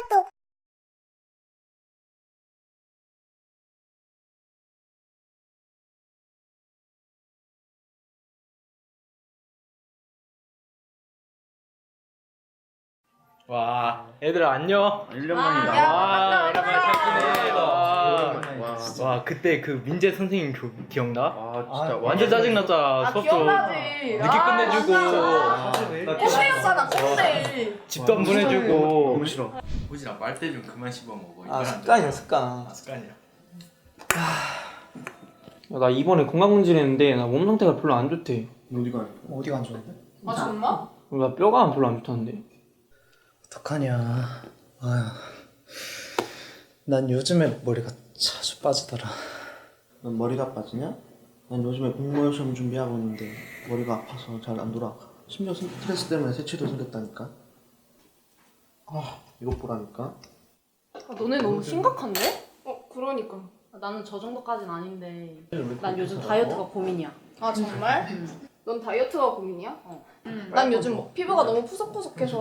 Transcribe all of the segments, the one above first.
apa tuh? 와, 얘들아 안녕. 1년 아, 만이다. 야, 와, 맞다, 오랜만에. 찾기네. 와, 와, 와, 그때 그 민재 선생님 교, 기억나? 아 진짜 완전 짜증났잖아. 아 수업 기억나지. 늦게 아, 끝내주고 맞아. 아, 꼰대였잖아 꼰대. 집도 안 보내주고. 너무 싫어. 호진아 빨대 좀 그만 씹어 먹어. 아 습관이야 습관 아, 습관이야. 야, 나 이번에 건강검진 했는데 나 몸 상태가 별로 안 좋대 어디가? 어디가 안 좋은데? 아 정말? 나 뼈가 별로 안 좋다는데 어떡하냐. 아휴. 난 요즘에 머리가 자주 빠지더라. 넌 머리가 빠지냐? 난 요즘에 공무원 시험 준비하고 있는데 머리가 아파서 잘 안 돌아가. 심지어 스트레스 때문에 세치도 생겼다니까. 아, 이것 보라니까. 아, 너네 너무 심각한데? 어 그러니까. 아, 나는 저 정도까진 아닌데 난 요즘 다이어트가 고민이야 아 정말? 넌 다이어트가 고민이야? 어. 난 요즘 뭐 피부가 너무 푸석푸석해서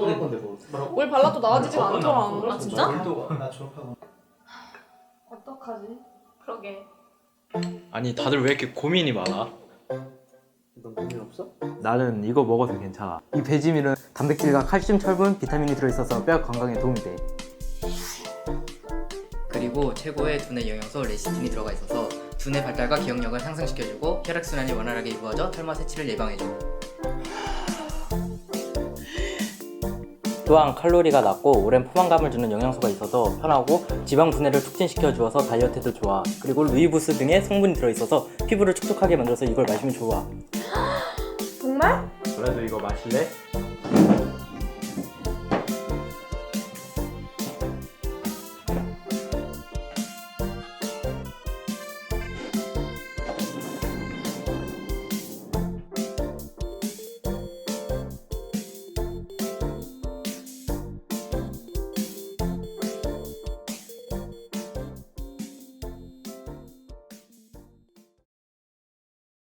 뭘 발라도 나아지지가 않더라. 아 진짜? 나 졸업하고. 어떡하지? 그러게. 아니 다들 왜 이렇게 고민이 많아? 넌 고민 없어? 나는 이거 먹어도 괜찮아. 이 배지밀은 단백질과 칼슘, 철분, 비타민이 들어있어서 뼈 건강에 도움이 돼. 그리고 최고의 두뇌 영양소 레시틴이 들어가 있어서 두뇌 발달과 기억력을 향상시켜주고 혈액순환이 원활하게 이루어져 털마 세치를 예방해줘. 또한 칼로리가 낮고 오랜 포만감을 주는 영양소가 있어서 편하고 지방 분해를 촉진시켜 주어서 다이어트에도 좋아. 그리고 루이부스 등의 성분이 들어있어서 피부를 촉촉하게 만들어서 이걸 마시면 좋아. 정말? 그래도 이거 마실래?